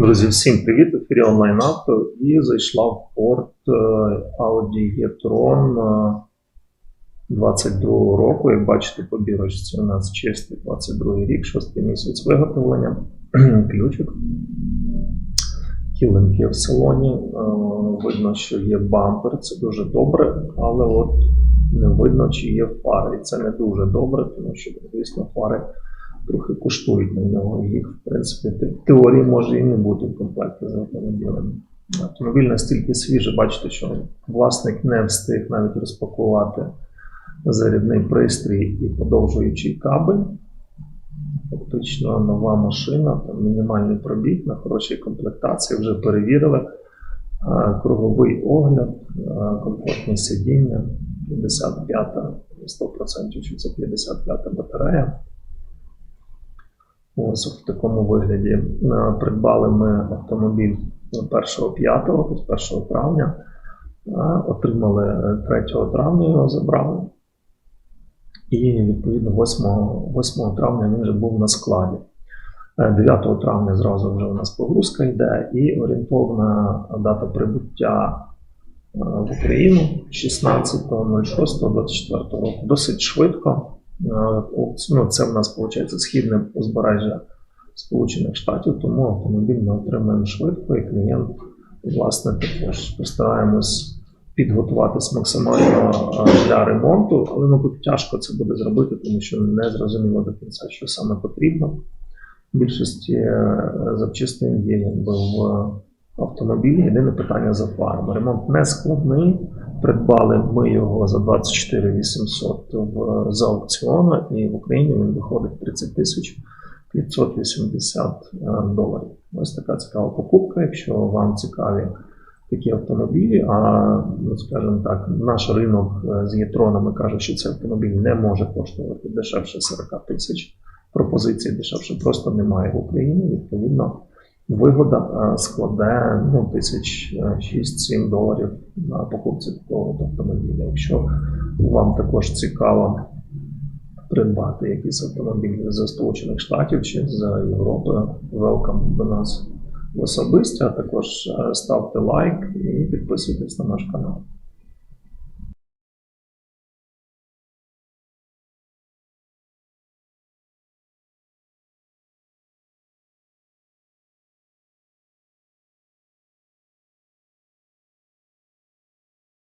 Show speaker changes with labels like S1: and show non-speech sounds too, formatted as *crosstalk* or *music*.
S1: Друзі, всім привіт! Ефірі онлайн авто і зайшла в порт е, Audi e-tron е, 22 року. Як бачите, по бірочці у нас чистий 22 рік, шостий місяць виготовлення, *clears throat* ключик. Кілинки в салоні. Е, Видно, що є бампер, це дуже добре, але от не видно, чи є фари. І це не дуже добре, тому що, звісно, фари коштують на нього. Їх, в принципі, в теорії може і не бути в комплекті з автомобілем. Автомобіль настільки свіжий, бачите, що власник не встиг навіть розпакувати зарядний пристрій і подовжуючий кабель. Фактично нова машина, там мінімальний пробіг на хорошій комплектації, вже перевірили. Круговий огляд, а, комфортні сидіння, 55-та, 100% що це 55-та батарея. Ось в такому вигляді Е, придбали ми автомобіль 1-5, тобто 1 травня, отримали е, 3 травня його забрали. І відповідно 8, 8 травня він вже був на складі. Е, 9 травня зразу вже у нас погрузка йде, і орієнтовна дата прибуття е, в Україну 16.06.24 року. Досить швидко. Ну, це в нас виходить східне узбережжя Сполучених Штатів, тому автомобіль ми отримаємо швидко, і клієнт, власне, також постараємось підготуватись максимально для ремонту, але мабуть тяжко це буде зробити, тому що не зрозуміло до кінця, що саме потрібно. В більшості е, запчастин є якби в автомобілі. Єдине питання за фарами. Ремонт не складний. Придбали ми його за 24 800 в, з аукціону, і в Україні він виходить 30 тисяч 580 е, доларів. Ось така цікава покупка. Якщо вам цікаві такі автомобілі, а ну, скажімо так, наш ринок е, з єтронами каже, що цей автомобіль не може коштувати дешевше 40 тисяч. Пропозиції дешевше просто немає в Україні. Відповідно, вигода е, складе ну, тисяч е, 6-7 доларів на покупці такого автомобіля. Якщо вам також цікаво придбати якийсь автомобіль з Сполучених Штатів чи з Європи, welcome до нас в особисті, а також е, ставте лайк і підписуйтесь на наш канал.